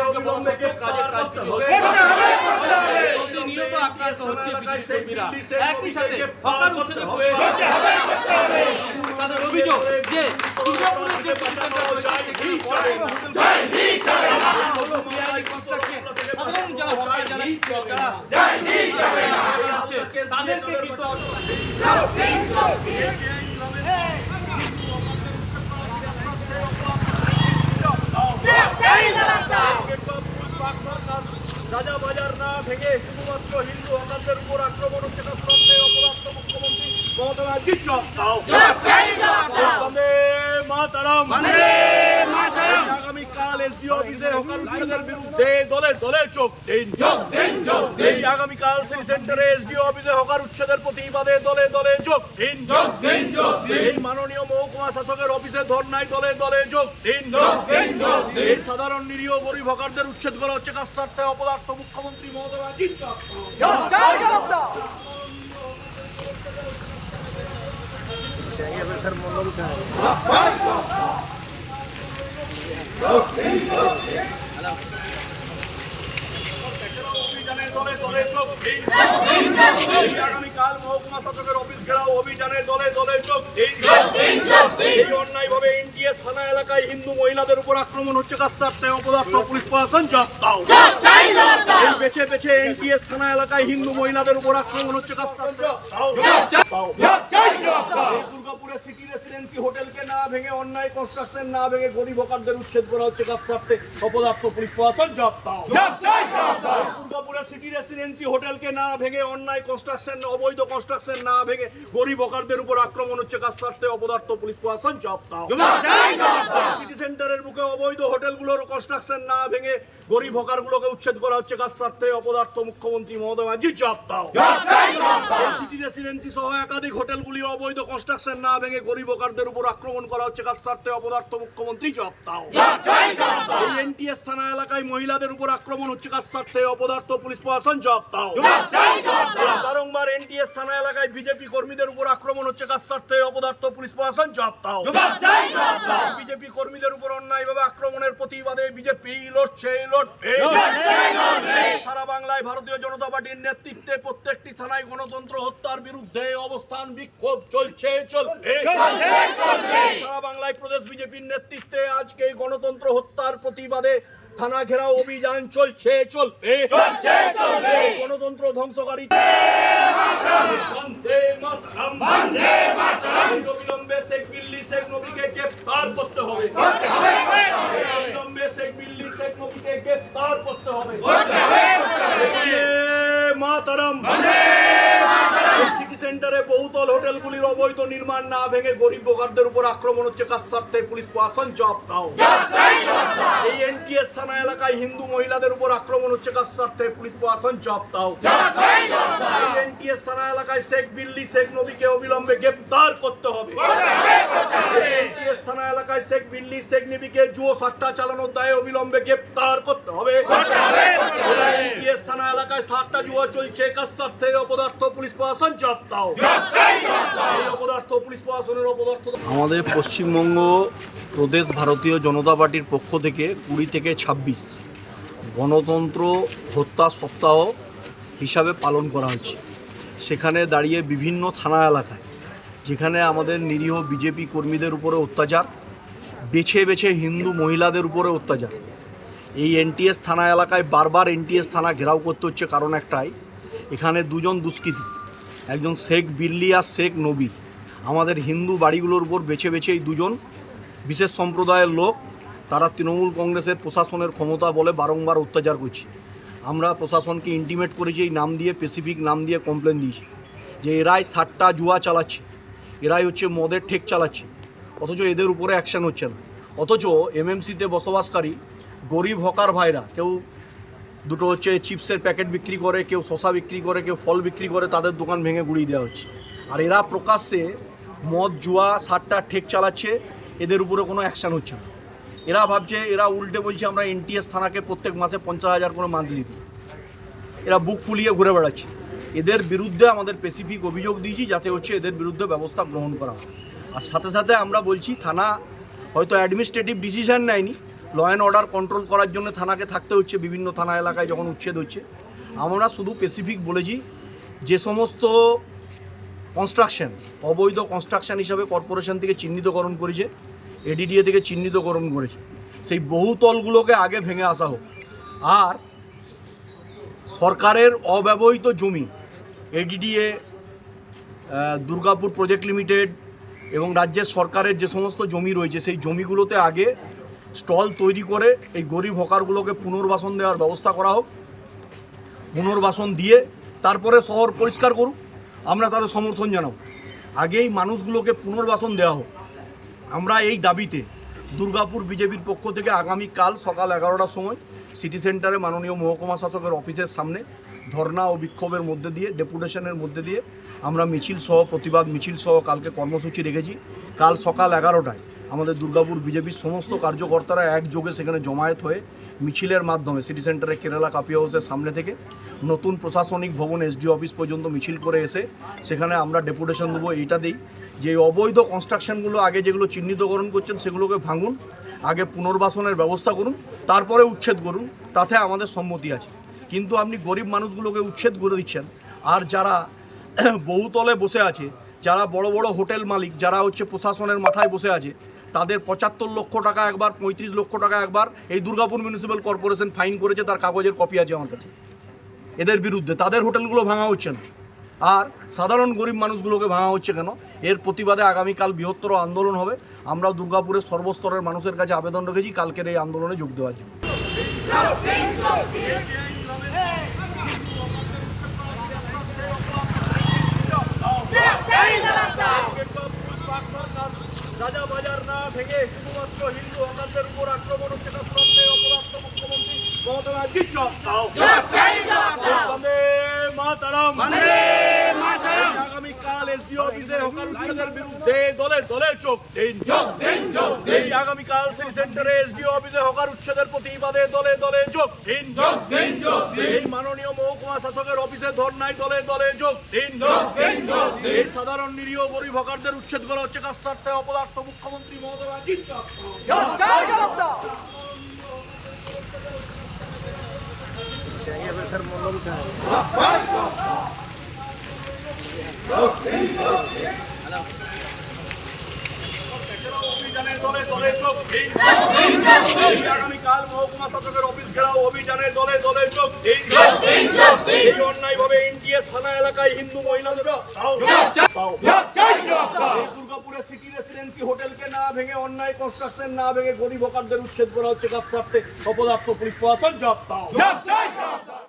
অবিলম্বে গ্রেফতার করতে হবে। প্রতিনিয়ত আক্রান্ত হচ্ছে বিজেপি কর্মীরা একই সাথে হকার করতে উচ্ছেদের তাদের অভিযোগ যে দুর্গাপুরের যে প্রতিষ্ঠানটা রয়েছে সেখানে কনস্ট্রাকশন সাধারণ যারা হকার যারা তাদেরকে কিন্তু ভেঙে শুধুমাত্র হিন্দু হকারদের উপর আক্রমণ হচ্ছে এসডি অফিসে হকার উচ্ছেদের বিরুদ্ধে দলে দলে চোখ আগামীকাল সিটি সেন্টারে এসডি অফিসে হকার উচ্ছেদের প্রতিবাদে দলে দলে যোগ দিন যোগ দিন এই মাননীয় মহকুমা শাসকের অফিসে ধর্নায় দলে দলে যোগ দিন দিন এই সাধারণ নিরীহ গরিব হকারদের উচ্ছেদ করা হচ্ছে কার স্বার্থে অপদার্থ মুখ্যমন্ত্রী মমতা জব দাও। অভিযানে দলে দলে যোগ দিন। এই আগামীকাল মহকুমা শাসকের অফিস ঘেরাও অভিযানে দলে দলে যোগ অন্যায় এই অন্যায়ভাবে থানা এলাকায় হিন্দু মহিলাদের উপর আক্রমণ হচ্ছে স্বার্থে অপদার্থ পুলিশ প্রশাসন? জব দাও। এই বেছে বেছে এনটিএস থানা এলাকায় হিন্দু মহিলাদের উপর আক্রমণ হচ্ছে দুর্গাপুরে সিটি রেসিডেন্সি হোটেলকে না ভেঙে অন্যায় কনস্ট্রাকশন না ভেঙে গরিব হকারদের উচ্ছেদ করা হচ্ছে কার অপদার্থ পুলিশ প্রশাসন জব দাও। দুর্গাপুরে সিটি রেসিডেন্সি হোটেলকে না ভেঙে অন্যায় কনস্ট্রাকশন অবৈধ কনস্ট্রাকশন না ভেঙে গরিব হকারদের উপর আক্রমণ হচ্ছে স্বার্থে? অপদার্থ পুলিশ প্রশাসন জব দাও। সিটি সেন্টারের মুখে অবৈধ হোটেলগুলোর কনস্ট্রাকশন না ভেঙে গরিব হকারগুলোকে উচ্ছেদ করা হচ্ছে কার স্বার্থে। অপদার্থ মুখ্যমন্ত্রী মমতা ব্যানার্জি জব দাও সিটি রেসিডেন্সি সহ একাধিক হোটেলগুলি অবৈধ কনস্ট্রাকশন না ভেঙে গরিব হকারদের উপর আক্রমণ করা হচ্ছে স্বার্থে অপদার্থ মুখ্যমন্ত্রী জব দাও এই এনটিএস থানা এলাকায় মহিলাদের উপর আক্রমণ হচ্ছে স্বার্থে অপদার্থ পুলিশ প্রশাসন জব দাও বারংবার এনটিএস থানা এলাকায় বিজেপি কর্মীদের উপর আক্রমণ হচ্ছে কার স্বার্থে অপদার্থ পুলিশ প্রশাসন জব দাও বিজেপি কর্মীদের উপর অন্যায়ভাবে আক্রমণের প্রতিবাদে বিজেপি লড়ছে লড়বে সারা বাংলায় ভারতীয় জনতা পার্টির নেতৃত্বে প্রত্যেকটি থানায় গণতন্ত্র হত্যার বিরুদ্ধে অবস্থান বিক্ষোভ চলছে চলবে সারা বাংলায় প্রদেশ বিজেপির নেতৃত্বে আজকে গণতন্ত্র হত্যার প্রতিবাদে থানা ঘেরাও অভিযান চলছে চলবে গণতন্ত্র ধ্বংসকারী। অবিলম্বে শেখ বিল্লি শেখ নবীকে গ্রেফতার করতে হবে। করতে হবে। মাতরম। সিটি সেন্টারে বহুতল হোটেলগুলির অবৈধ নির্মাণ না ভেঙে গরিব বোকারদের উপর আক্রমণ হচ্ছে কার স্বার্থে পুলিশ প্রশাসন। জব দাও। এই এনটিএস থানা এলাকায় হিন্দু মহিলাদের উপর আক্রমণ হচ্ছে স্বার্থে পুলিশ প্রশাসন এই এনটিএস থানা এলাকায় শেখ বিল্লি, শেখ নবীকে অবিলম্বে গ্রেপ্তার করতে হবে। এনটিএস থানা এলাকায় শেখ বিল্লি, শেখ নবীকে জুয়ো সাট্টা চালানোর দায়ে অবিলম্বে গ্রেপ্তার করতে হবে। এলাকায় সাতটা জুয়া চলছে কার স্বার্থে অপদার্থ পুলিশ প্রশাসন দাও অপদার্থ পুলিশ প্রশাসনের অপদার্থ আমাদের পশ্চিমবঙ্গ, প্রদেশ ভারতীয় জনতা পার্টির পক্ষ থেকে কুড়ি থেকে ছাব্বিশ গণতন্ত্র হত্যা সপ্তাহ হিসাবে পালন করা হয়েছে সেখানে দাঁড়িয়ে বিভিন্ন থানা এলাকায়, যেখানে আমাদের নিরীহ বিজেপি কর্মীদের উপরে অত্যাচার, বেছে বেছে হিন্দু মহিলাদের উপরে অত্যাচার। এই এনটিএস থানা এলাকায় বারবার এনটিএস থানা ঘেরাও করতে হচ্ছে, কারণ একটাই, এখানে দুজন দুষ্কৃতী, একজন শেখ বিল্লি আর শেখ নবী আমাদের হিন্দু বাড়িগুলোর উপর বেছে বেছে এই দুজন বিশেষ সম্প্রদায়ের লোক, তারা তৃণমূল কংগ্রেসের প্রশাসনের ক্ষমতা বলে বারংবার অত্যাচার করছে। আমরা প্রশাসনকে ইন্টিমেট করেছি, এই নাম দিয়ে স্পেসিফিক নাম দিয়ে কমপ্লেন দিয়েছি, যে এরাই সাতটা জুয়া চালাচ্ছে, এরাই হচ্ছে মদের ঠেক চালাচ্ছে, অথচ এদের উপরে অ্যাকশন হচ্ছে না। অথচ এমএমসিতে বসবাসকারী গরিব হকার ভাইরা, কেউ দুটো হচ্ছে চিপসের প্যাকেট বিক্রি করে, কেউ শশা বিক্রি করে, কেউ ফল বিক্রি করে, তাদের দোকান ভেঙে গুড়িয়ে দেওয়া হচ্ছে। আর এরা প্রকাশ্যে মদ, জুয়া সাতটা ঠেক চালাচ্ছে, এদের উপরে কোনো অ্যাকশান হচ্ছে না। এরা ভাবছে, এরা উল্টে বলছে, আমরা এনটিএস থানাকে প্রত্যেক মাসে পঞ্চাশ হাজার করে মান্থলি দিই। এরা বুক ফুলিয়ে ঘুরে বেড়াচ্ছে। এদের বিরুদ্ধে আমাদের স্পেসিফিক অভিযোগ দিয়েছি, যাতে হচ্ছে এদের বিরুদ্ধে ব্যবস্থা গ্রহণ করা হয়। আর সাথে সাথে আমরা বলছি, থানা হয়তো অ্যাডমিনিস্ট্রেটিভ ডিসিশন নেয়নি ল অ্যান্ড অর্ডার কন্ট্রোল করার জন্য থানাকে থাকতে হচ্ছে, বিভিন্ন থানা এলাকায় যখন উচ্ছেদ হচ্ছে। আমরা শুধু স্পেসিফিক বলেছি যে সমস্ত কনস্ট্রাকশন অবৈধ কনস্ট্রাকশন হিসাবে কর্পোরেশন থেকে চিহ্নিতকরণ করেছে এডিডিএ থেকে চিহ্নিতকরণ করেছে। সেই বহুতলগুলোকে আগে ভেঙে আসা হোক। আর সরকারের অব্যবহৃত জমি এডিডিএ দুর্গাপুর প্রজেক্ট লিমিটেড এবং রাজ্যের সরকারের যে সমস্ত জমি রয়েছে, সেই জমিগুলোতে আগে স্টল তৈরি করে এই গরিব হকারগুলোকে পুনর্বাসন দেওয়ার ব্যবস্থা করা হোক। পুনর্বাসন দিয়ে তারপরে শহর পরিষ্কার করুক। আমরা তাদের সমর্থন জানাব। আগেই মানুষগুলোকে পুনর্বাসন দেওয়া হোক। আমরা এই দাবিতে দুর্গাপুর বিজেপির পক্ষ থেকে আগামীকাল সকাল এগারোটার সময় সিটি সেন্টারে মাননীয় মহকুমা শাসকের অফিসের সামনে ধর্না ও বিক্ষোভের মধ্যে দিয়ে, ডেপুটেশনের মধ্যে দিয়ে আমরা মিছিল সহ প্রতিবাদ মিছিল সহ কালকে কর্মসূচি রেখেছি। কাল সকাল এগারোটায় আমাদের দুর্গাপুর বিজেপির সমস্ত কার্যকর্তারা একযোগে সেখানে জমায়েত হয়ে মিছিলের মাধ্যমে সিটি সেন্টারে কেরালা কাপি হাউসের সামনে থেকে নতুন প্রশাসনিক ভবন এসডি অফিস পর্যন্ত মিছিল করে এসে সেখানে আমরা ডেপুটেশন দেবো এইটা দিই। যে অবৈধ কনস্ট্রাকশনগুলো আগে যেগুলো চিহ্নিতকরণ করছেন সেগুলোকে ভাঙুন, আগে পুনর্বাসনের ব্যবস্থা করুন, তারপরে উচ্ছেদ করুন, তাতে আমাদের সম্মতি আছে। কিন্তু আপনি গরিব মানুষগুলোকে উচ্ছেদ করে দিচ্ছেন, আর যারা বহুতলে বসে আছে, যারা বড় বড় হোটেল মালিক, যারা হচ্ছে প্রশাসনের মাথায় বসে আছে তাদের পঁচাত্তর লক্ষ টাকা একবার, পঁয়ত্রিশ লক্ষ টাকা একবার এই দুর্গাপুর মিউনিসিপ্যাল কর্পোরেশন ফাইন করেছে, তার কাগজের কপি আছে আমার কাছে। এদের বিরুদ্ধে, তাদের হোটেলগুলো ভাঙা হচ্ছে না। আর সাধারণ গরিব মানুষগুলোকে ভাঙা হচ্ছে কেন? এর প্রতিবাদে আগামীকাল বৃহত্তর আন্দোলন হবে। আমরা দুর্গাপুরের সর্বস্তরের মানুষের কাছে আবেদন রেখেছি, কালকের এই আন্দোলনে যোগ দেওয়ার জন্য। ভেঙে শুধুমাত্র হিন্দু হকারদের উপর আক্রমণ হচ্ছে তার সত্ত্বেও অপরাধ মুখ্যমন্ত্রী মমতা ব্যানার্জি। দাও বন্দে মাতারাম। এসডি অফিসে হকার উচ্ছেদের বিরুদ্ধে দলে দলে চোখ দিন চোখ দিন চোখ দিন আগামীকাল সিটি সেন্টারে এসডি অফিসে হকার উচ্ছেদের প্রতিবাদে দলে দলে যোগ দিন যোগ দিন যোগ দিন মাননীয় মহকুমা শাসকের অফিসে ধর্নায় দলে দলে যোগ দিন যোগ দিন যোগ দিন সাধারণ নিরীহ গরিব হকারদের উচ্ছেদ করা হচ্ছে কার স্বার্থে অপদার্থ মুখ্যমন্ত্রী মমতা ব্যানার্জির স্বার্থে। অভিযানে দলে দলে যোগ দিন এই থানা এলাকায় হিন্দু মহিলাদের এই দুর্গাপুরের সিটি রেসিডেন্সি হোটেলকে না ভেঙে অন্যায় কনস্ট্রাকশন না গরিব হকারদের উচ্ছেদ করা হচ্ছে কাজ প্রাপ্তে অপদার্থ পুলিশ প্রশাসন জব